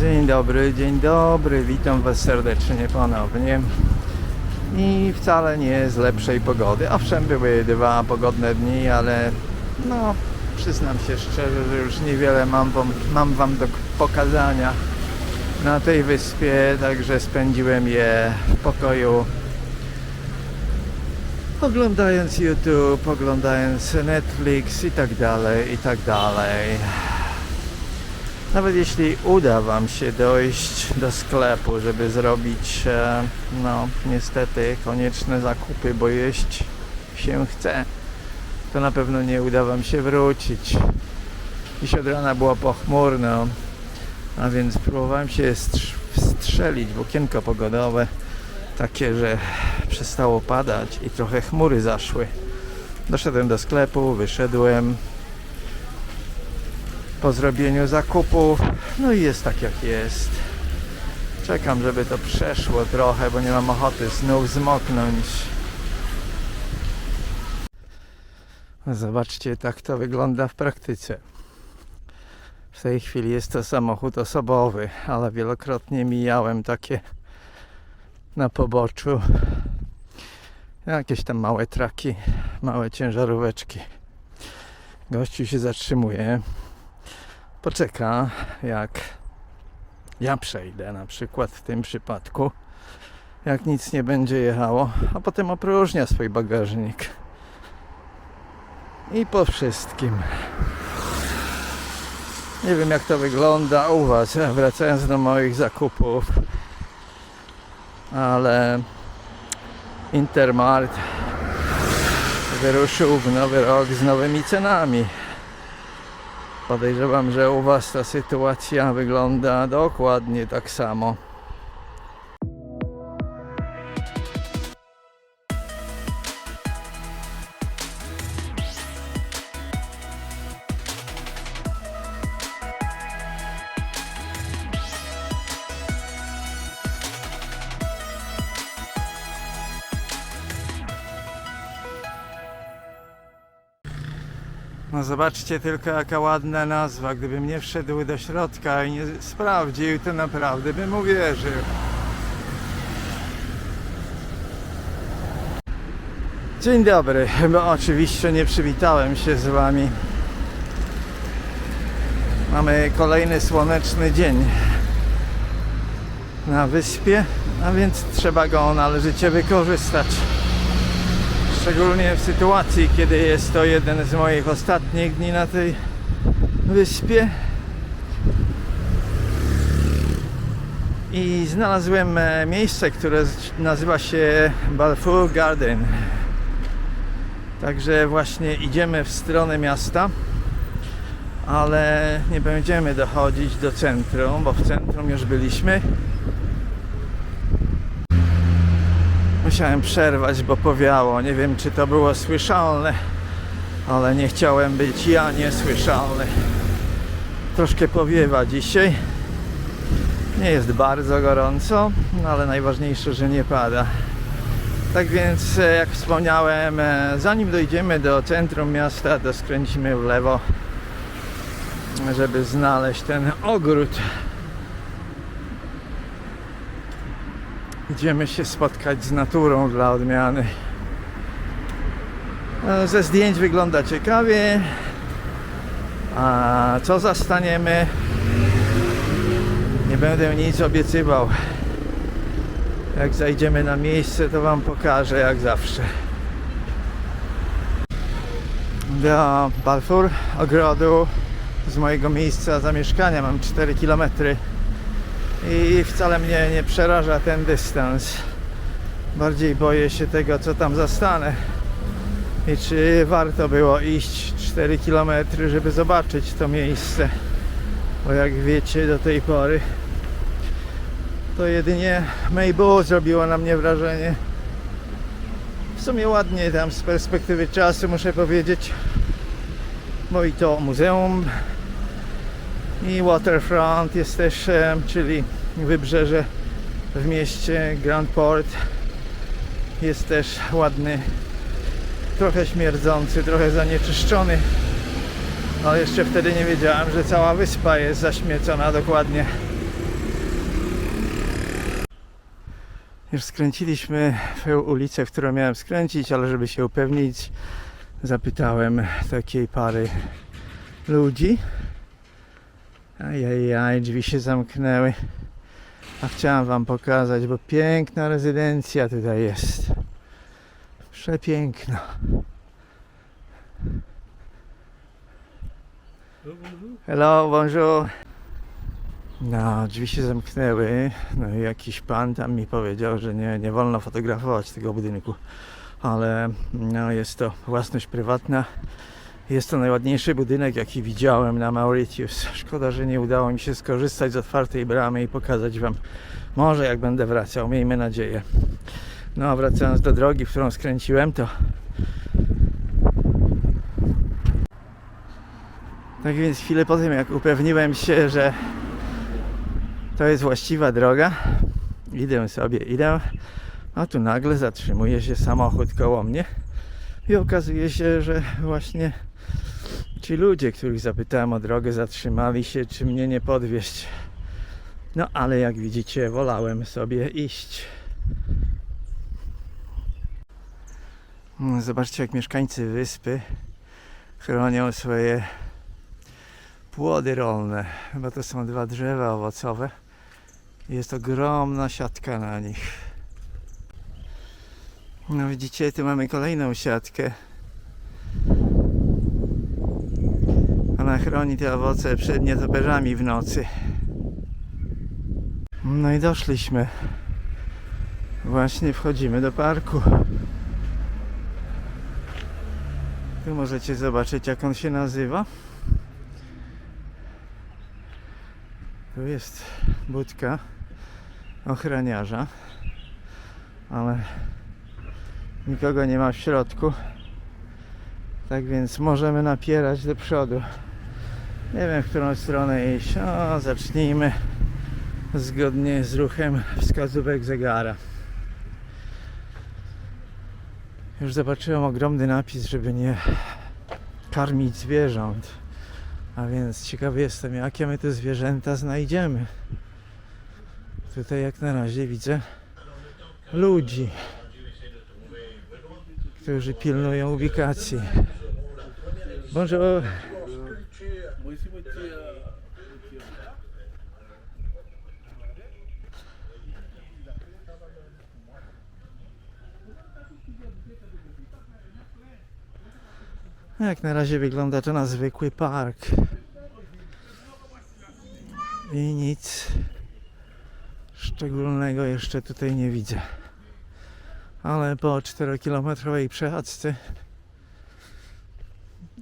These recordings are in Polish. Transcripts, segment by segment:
Dzień dobry, dzień dobry, witam Was serdecznie ponownie. I wcale nie z lepszej pogody. Owszem, były dwa pogodne dni, ale no, przyznam się szczerze, że już niewiele mam wam, mam wam do pokazania na tej wyspie, także spędziłem je w pokoju oglądając YouTube, oglądając Netflix i tak dalej, i tak dalej. Nawet jeśli uda Wam się dojść do sklepu, żeby zrobić, e, no niestety, konieczne zakupy, bo jeść się chce, to na pewno nie uda Wam się wrócić. Dziś od rana było pochmurno, a więc próbowałem się strz- wstrzelić w okienko pogodowe, takie, że przestało padać i trochę chmury zaszły. Doszedłem do sklepu, wyszedłem, po zrobieniu zakupów. No i jest tak jak jest. Czekam, żeby to przeszło trochę, bo nie mam ochoty znów zmoknąć. Zobaczcie, tak to wygląda w praktyce. W tej chwili jest to samochód osobowy, ale wielokrotnie mijałem takie na poboczu. Jakieś tam małe traki, małe ciężaróweczki. Gościu się zatrzymuje poczeka, jak ja przejdę, na przykład w tym przypadku, jak nic nie będzie jechało, a potem opróżnia swój bagażnik. I po wszystkim. Nie wiem, jak to wygląda u Was, wracając do moich zakupów, ale Intermart wyruszył w nowy rok z nowymi cenami. Podejrzewam, że u Was ta sytuacja wygląda dokładnie tak samo. No zobaczcie tylko jaka ładna nazwa. Gdybym nie wszedł do środka i nie sprawdził, to naprawdę bym uwierzył. Dzień dobry, bo oczywiście nie przywitałem się z Wami. Mamy kolejny słoneczny dzień na wyspie, a więc trzeba go należycie wykorzystać. Szczególnie w sytuacji, kiedy jest to jeden z moich ostatnich dni na tej wyspie. I znalazłem e, miejsce, które nazywa się Balfour Garden. Także właśnie idziemy w stronę miasta, ale nie będziemy dochodzić do centrum, bo w centrum już byliśmy. Musiałem przerwać, bo powiało. Nie wiem, czy to było słyszalne, ale nie chciałem być ja niesłyszalny. Troszkę powiewa dzisiaj. Nie jest bardzo gorąco, no ale najważniejsze, że nie pada. Tak więc, e, jak wspomniałem, e, zanim dojdziemy do centrum miasta, to skręcimy w lewo, żeby znaleźć ten ogród. Idziemy się spotkać z naturą dla odmiany. E, Ze zdjęć wygląda ciekawie. A co zastaniemy? Nie będę nic obiecywał. Jak zajdziemy na miejsce, to Wam pokażę jak zawsze. Do Balfour, ogrodu z mojego miejsca zamieszkania mam 4 kilometry i wcale mnie nie przeraża ten dystans. Bardziej boję się tego, co tam zastanę i czy warto było iść 4 km, żeby zobaczyć to miejsce. Bo jak wiecie, do tej pory to jedynie Mabel zrobiło na mnie wrażenie. W sumie ładnie tam z perspektywy czasu, muszę powiedzieć. Bo i to muzeum i waterfront jest też, czyli wybrzeże w mieście Grand Port jest też ładny trochę śmierdzący, trochę zanieczyszczony ale jeszcze wtedy nie wiedziałem, że cała wyspa jest zaśmiecona dokładnie. Już skręciliśmy w ulicę, w którą miałem skręcić, ale żeby się upewnić zapytałem takiej pary ludzi. Ajajaj, drzwi się zamknęły. A chciałem wam pokazać, bo piękna rezydencja tutaj jest. Przepiękna. Hello, bonjour. No, drzwi się zamknęły. No i jakiś pan tam mi powiedział, że nie, nie wolno fotografować tego budynku. Ale no, jest to własność prywatna. Jest to najładniejszy budynek, jaki widziałem na Mauritius. Szkoda, że nie udało mi się skorzystać z otwartej bramy i pokazać Wam. Może jak będę wracał, miejmy nadzieję. No a wracając do drogi, w którą skręciłem, to Tak więc chwilę po tym, jak upewniłem się, że to jest właściwa droga, idę sobie, idę, a tu nagle zatrzymuje się samochód koło mnie i okazuje się, że właśnie ci ludzie, których zapytałem o drogę, zatrzymali się, czy mnie nie podwieźć. No ale jak widzicie, wolałem sobie iść. Zobaczcie, jak mieszkańcy wyspy chronią swoje płody rolne, bo to są dwa drzewa owocowe. Jest ogromna siatka na nich. No widzicie, tu mamy kolejną siatkę. Ona chroni te owoce przed nietoperzami w nocy. No i doszliśmy. Właśnie wchodzimy do parku. Tu możecie zobaczyć, jak on się nazywa. Tu jest budka ochroniarza, ale nikogo nie ma w środku. Tak więc możemy napierać do przodu. Nie wiem, w którą stronę iść. O, zacznijmy zgodnie z ruchem wskazówek zegara. Już zobaczyłem ogromny napis, żeby nie karmić zwierząt. A więc ciekawy jestem, jakie my te zwierzęta znajdziemy. Tutaj jak na razie widzę ludzi, którzy pilnują ubikacji. Bonjour. Jak na razie wygląda to na zwykły park. I nic szczególnego jeszcze tutaj nie widzę. Ale po 4-kilometrowej przechadzce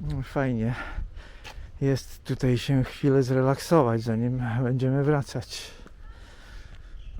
no, fajnie jest tutaj się chwilę zrelaksować, zanim będziemy wracać.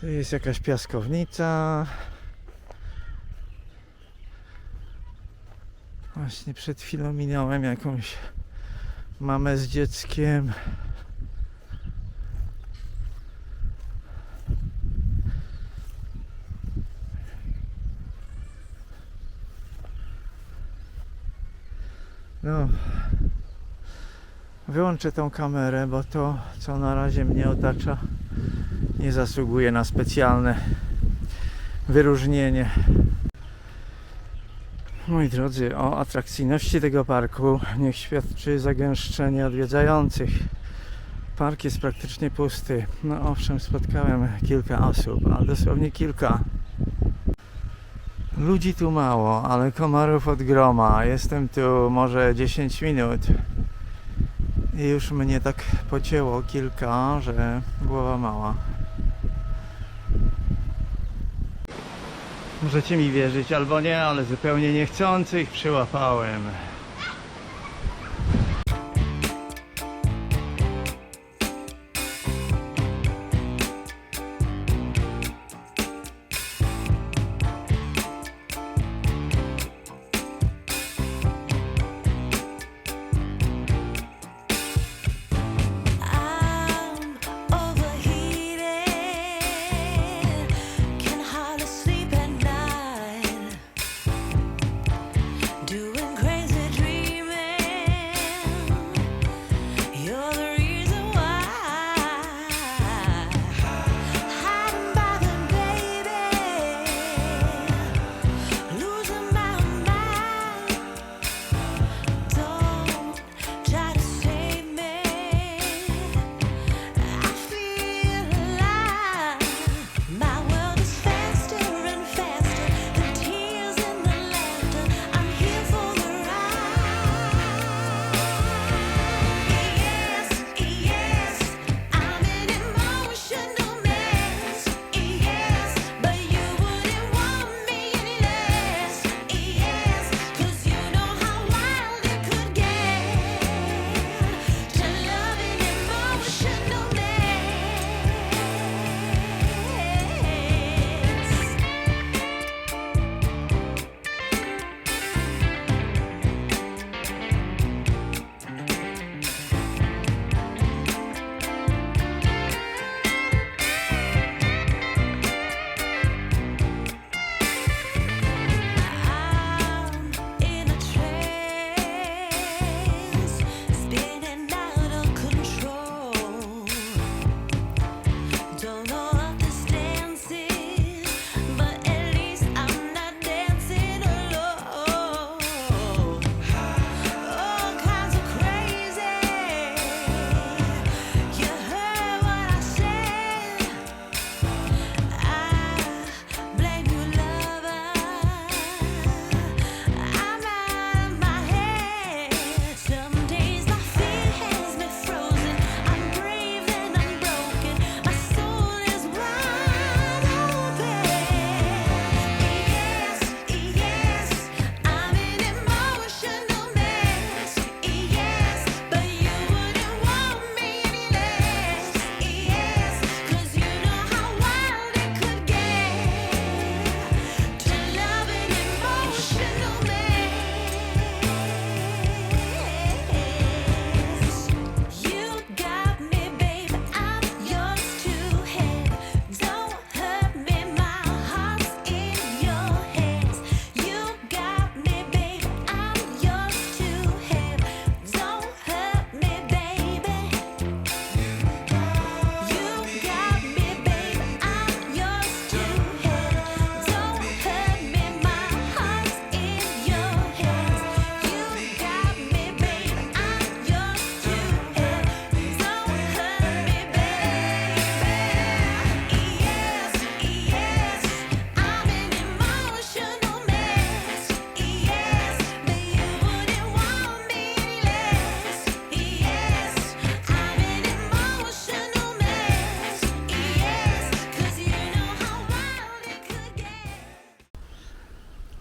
Tu jest jakaś piaskownica. Właśnie przed chwilą minąłem jakąś mamę z dzieckiem. No. Wyłączę tą kamerę, bo to, co na razie mnie otacza, nie zasługuje na specjalne wyróżnienie. Moi drodzy, o atrakcyjności tego parku niech świadczy zagęszczenie odwiedzających. Park jest praktycznie pusty. No owszem, spotkałem kilka osób, ale dosłownie kilka. Ludzi tu mało, ale komarów od groma. Jestem tu może 10 minut. I już mnie tak pocięło kilka, że głowa mała. Możecie mi wierzyć albo nie, ale zupełnie niechcący ich przyłapałem.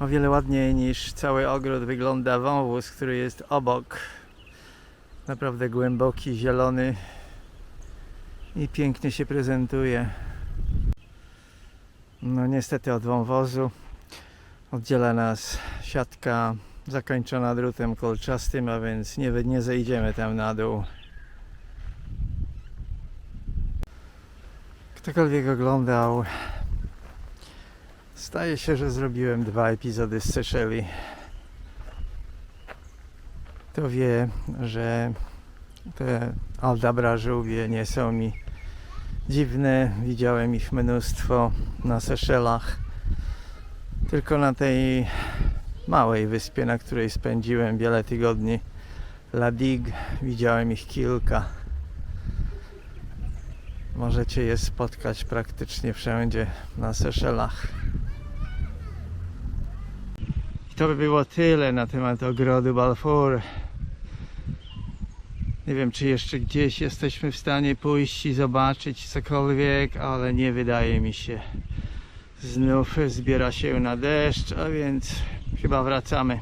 O wiele ładniej niż cały ogród wygląda wąwóz, który jest obok. Naprawdę głęboki, zielony i pięknie się prezentuje. No niestety od wąwozu oddziela nas siatka zakończona drutem kolczastym, a więc nie, nie zejdziemy tam na dół. Ktokolwiek oglądał, staje się, że zrobiłem dwa epizody z Seszeli. To wie, że te Aldabra żółwie nie są mi dziwne. Widziałem ich mnóstwo na Seszelach. Tylko na tej małej wyspie, na której spędziłem wiele tygodni, La Digue, widziałem ich kilka. Możecie je spotkać praktycznie wszędzie na Seszelach. To by było tyle na temat ogrodu Balfour. Nie wiem, czy jeszcze gdzieś jesteśmy w stanie pójść i zobaczyć cokolwiek, ale nie wydaje mi się. Znów zbiera się na deszcz, a więc chyba wracamy.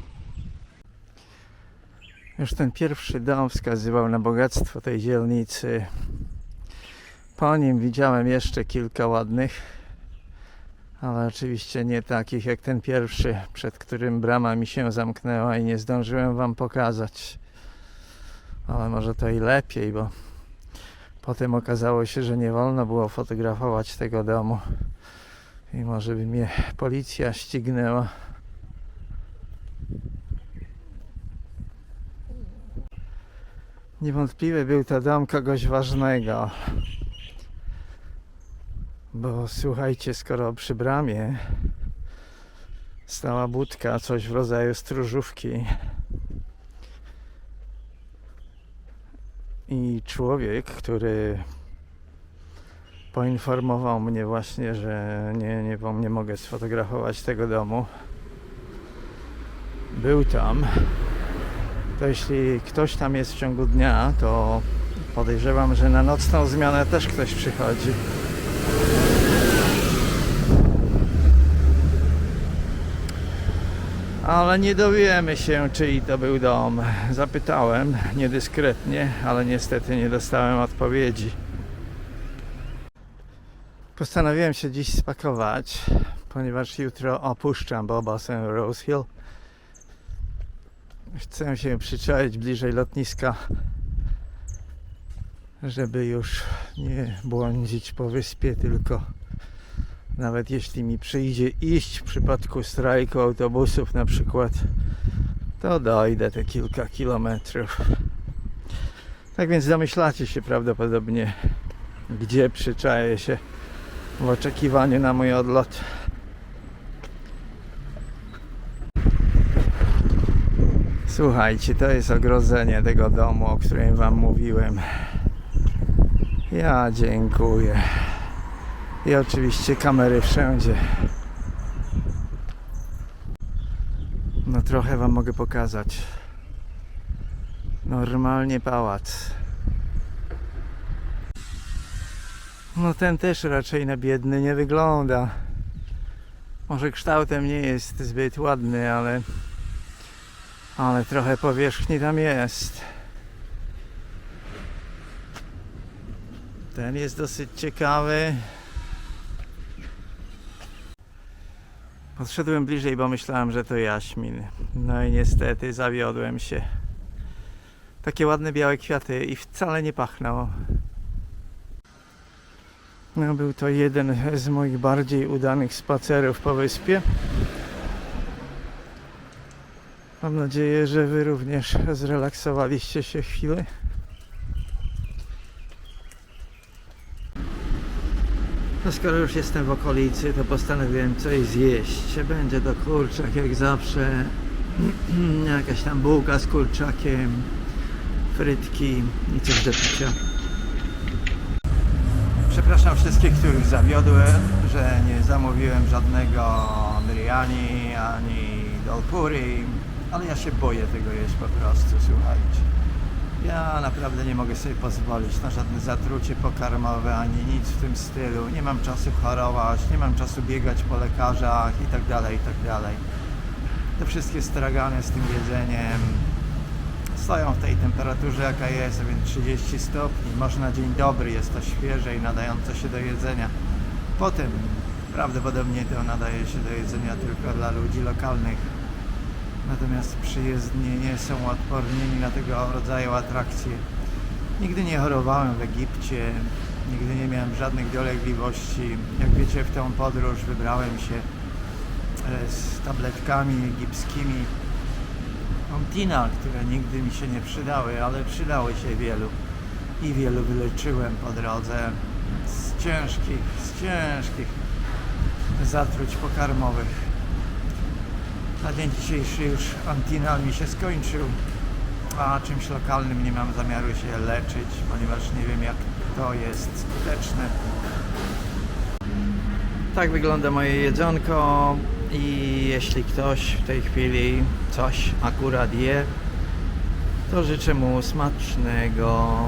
Już ten pierwszy dom wskazywał na bogactwo tej dzielnicy. Po nim widziałem jeszcze kilka ładnych, ale oczywiście nie takich jak ten pierwszy, przed którym brama mi się zamknęła i nie zdążyłem wam pokazać. Ale może to i lepiej, bo potem okazało się, że nie wolno było fotografować tego domu. I może by mnie policja ścignęła. Niewątpliwie był to dom kogoś ważnego. Bo słuchajcie, skoro przy bramie stała budka, coś w rodzaju stróżówki i człowiek, który poinformował mnie właśnie, że nie, nie, nie mogę sfotografować tego domu. Był tam. To jeśli ktoś tam jest w ciągu dnia, to podejrzewam, że na nocną zmianę też ktoś przychodzi. Ale nie dowiemy się, czyj to był dom. Zapytałem niedyskretnie, ale niestety nie dostałem odpowiedzi. Postanowiłem się dziś spakować, ponieważ jutro opuszczam Bobasem Rose Hill. Chcę się przyczaić bliżej lotniska, żeby już nie błądzić po wyspie, tylko nawet jeśli mi przyjdzie iść w przypadku strajku autobusów na przykład, to dojdę te kilka kilometrów. Tak więc domyślacie się prawdopodobnie, gdzie przyczaję się w oczekiwaniu na mój odlot. Słuchajcie, to jest ogrodzenie tego domu, o którym Wam mówiłem. Ja dziękuję. I oczywiście kamery wszędzie. No trochę Wam mogę pokazać. Normalnie pałac. No ten też raczej na biedny nie wygląda. Może kształtem nie jest zbyt ładny, ale ale trochę powierzchni tam jest. Ten jest dosyć ciekawy. Podszedłem bliżej, bo myślałem, że to jaśmin. No i niestety zawiodłem się. Takie ładne białe kwiaty i wcale nie pachną. No, był to jeden z moich bardziej udanych spacerów po wyspie. Mam nadzieję, że Wy również zrelaksowaliście się chwilę. No skoro już jestem w okolicy, to postanowiłem coś zjeść. Będzie to kurczak jak zawsze. Jakaś tam bułka z kurczakiem, frytki i coś do picia. Przepraszam wszystkich, których zawiodłem, że nie zamówiłem żadnego biryani ani dolpuri, ale ja się boję tego jeść po prostu, słuchajcie. Ja naprawdę nie mogę sobie pozwolić na żadne zatrucie pokarmowe ani nic w tym stylu. Nie mam czasu chorować, nie mam czasu biegać po lekarzach i tak dalej, i tak te wszystkie stragany z tym jedzeniem stoją w tej temperaturze jaka jest, a więc 30 stopni. Może na dzień dobry jest to świeże i nadające się do jedzenia. Potem prawdopodobnie to nadaje się do jedzenia tylko dla ludzi lokalnych. Natomiast przyjezdni nie są odporni na tego rodzaju atrakcje. Nigdy nie chorowałem w Egipcie, nigdy nie miałem żadnych dolegliwości. Jak wiecie, w tę podróż wybrałem się e, z tabletkami egipskimi Omtina, które nigdy mi się nie przydały, ale przydały się wielu. I wielu wyleczyłem po drodze z ciężkich, z ciężkich zatruć pokarmowych. Na dzień dzisiejszy już Antinal mi się skończył, a czymś lokalnym nie mam zamiaru się leczyć, ponieważ nie wiem jak to jest skuteczne. Tak wygląda moje jedzonko i jeśli ktoś w tej chwili coś akurat je, to życzę mu smacznego.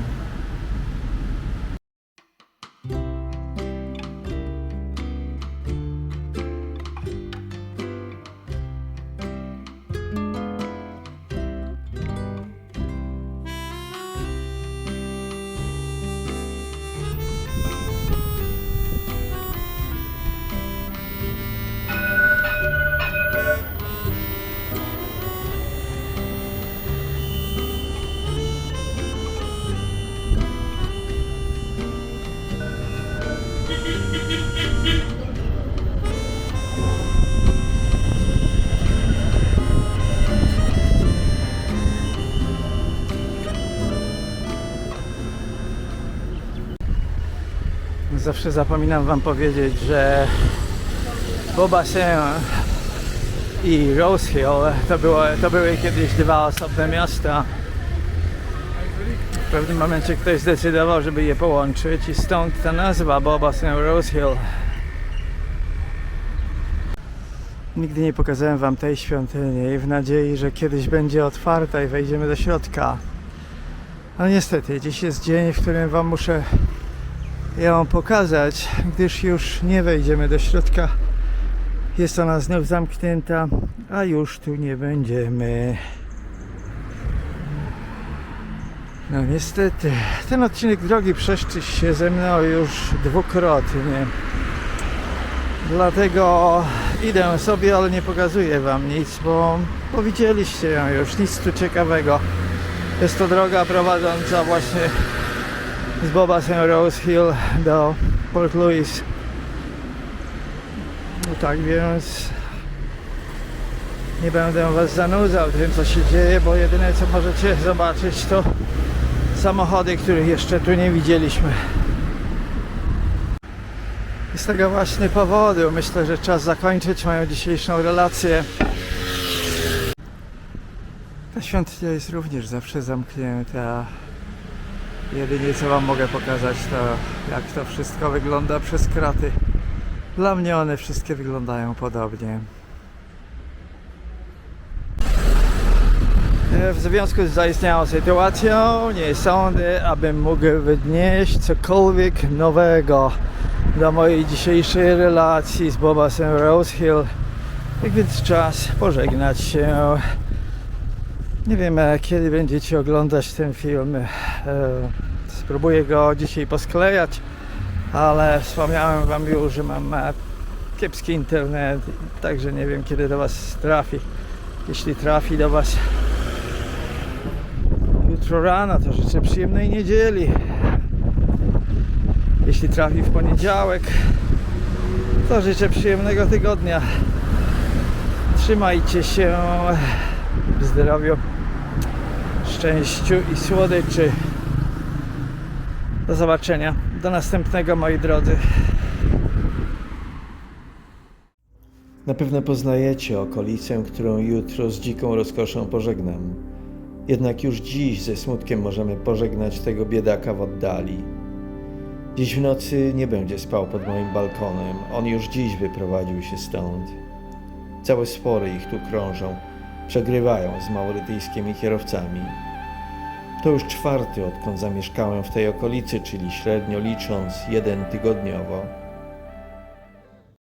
Zawsze zapominam Wam powiedzieć, że Boba Sen i Rose Hill to, było, to były kiedyś dwa osobne miasta. W pewnym momencie ktoś zdecydował, żeby je połączyć i stąd ta nazwa Boba Sen Rose Hill. Nigdy nie pokazałem Wam tej świątyni w nadziei, że kiedyś będzie otwarta i wejdziemy do środka. Ale niestety, dziś jest dzień, w którym Wam muszę ją pokazać, gdyż już nie wejdziemy do środka. Jest ona znów zamknięta, a już tu nie będziemy. No niestety, ten odcinek drogi przeszczyś się ze mną już dwukrotnie. Dlatego idę sobie, ale nie pokazuję wam nic, bo, bo widzieliście ją już, nic tu ciekawego. Jest to droga prowadząca właśnie z Boba St. Rose Hill do Port Louis. No tak więc nie będę was zanudzał tym co się dzieje, bo jedyne co możecie zobaczyć to samochody, których jeszcze tu nie widzieliśmy. I z tego właśnie powodu myślę, że czas zakończyć moją dzisiejszą relację. Ta świątynia jest również zawsze zamknięta. Jedynie co Wam mogę pokazać to jak to wszystko wygląda przez kraty. Dla mnie one wszystkie wyglądają podobnie. E, W związku z zaistniałą sytuacją nie sądzę, abym mógł wnieść cokolwiek nowego do mojej dzisiejszej relacji z Boba St. Rose Hill. Tak więc czas pożegnać się. Nie wiem, e, kiedy będziecie oglądać ten film. E, Spróbuję go dzisiaj posklejać, ale wspomniałem Wam już, że mam e, kiepski internet, także nie wiem, kiedy do Was trafi. Jeśli trafi do Was jutro rano, to życzę przyjemnej niedzieli. Jeśli trafi w poniedziałek, to życzę przyjemnego tygodnia. Trzymajcie się zdrowiu, szczęściu i słodyczy. Do zobaczenia. Do następnego, moi drodzy. Na pewno poznajecie okolicę, którą jutro z dziką rozkoszą pożegnam. Jednak już dziś ze smutkiem możemy pożegnać tego biedaka w oddali. Dziś w nocy nie będzie spał pod moim balkonem. On już dziś wyprowadził się stąd. Całe spory ich tu krążą, przegrywają z maurytyjskimi kierowcami. To już czwarty, odkąd zamieszkałem w tej okolicy, czyli średnio licząc jeden tygodniowo.